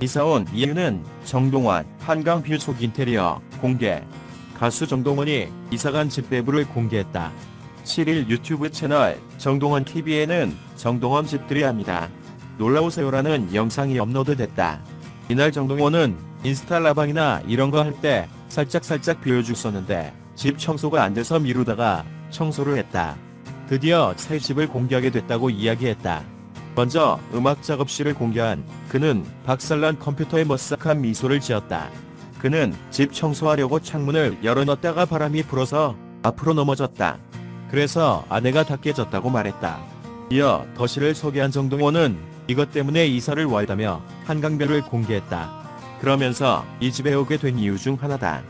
이사온 이유는 정동원 한강 뷰 속 인테리어 공개. 가수 정동원이 이사간 집 내부를 공개했다. 7일 유튜브 채널 정동원 TV에는 정동원 집들이 합니다. 놀라우세요라는 영상이 업로드됐다. 이날 정동원은 인스타 라방이나 이런 거 할 때 살짝살짝 비워줬었는데 집 청소가 안 돼서 미루다가 청소를 했다. 드디어 새 집을 공개하게 됐다고 이야기했다. 먼저 음악 작업실을 공개한 그는 박살난 컴퓨터에 머쓱한 미소를 지었다. 그는 집 청소하려고 창문을 열어놨다가 바람이 불어서 앞으로 넘어졌다. 그래서 아내가 다 깨졌다고 말했다. 이어 더실을 소개한 정동원은 이것 때문에 이사를 왔다며 한강별을 공개했다. 그러면서 이 집에 오게 된 이유 중 하나다.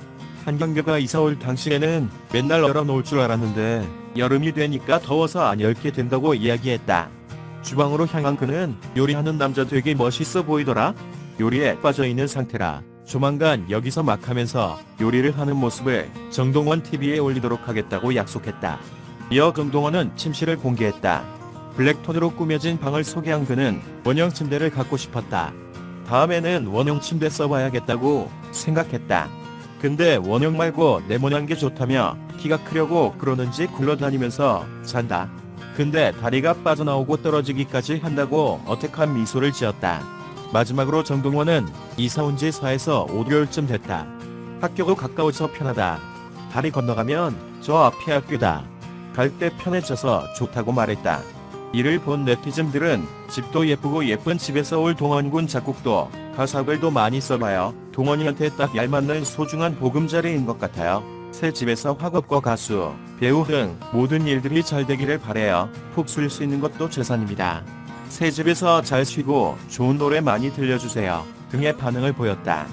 한강별가 이사 올 당시에는 맨날 열어놓을 줄 알았는데 여름이 되니까 더워서 안 열게 된다고 이야기했다. 주방으로 향한 그는 요리하는 남자 되게 멋있어 보이더라. 요리에 빠져 있는 상태라 조만간 여기서 막 하면서 요리를 하는 모습을 정동원 TV에 올리도록 하겠다고 약속했다. 이어 정동원은 침실을 공개했다. 블랙톤으로 꾸며진 방을 소개한 그는 원형 침대를 갖고 싶었다. 다음에는 원형 침대 써봐야겠다고 생각했다. 근데 원형 말고 네모난 게 좋다며 키가 크려고 그러는지 굴러다니면서 잔다. 근데 다리가 빠져나오고 떨어지기까지 한다고 어색한 미소를 지었다. 마지막으로 정동원은 이사 온 지 4에서 5개월쯤 됐다. 학교도 가까워서 편하다. 다리 건너가면 저 앞이 학교다. 갈 때 편해져서 좋다고 말했다. 이를 본 네티즌들은 집도 예쁘고 예쁜 집에서 올 동원군 작곡도 가사글도 많이 써봐요. 동원이한테 딱 얄맞는 소중한 보금자리인 것 같아요. 새 집에서 학업과 가수, 배우 등 모든 일들이 잘 되기를 바래요. 푹 쉴 수 있는 것도 재산입니다. 새 집에서 잘 쉬고 좋은 노래 많이 들려주세요. 등의 반응을 보였다.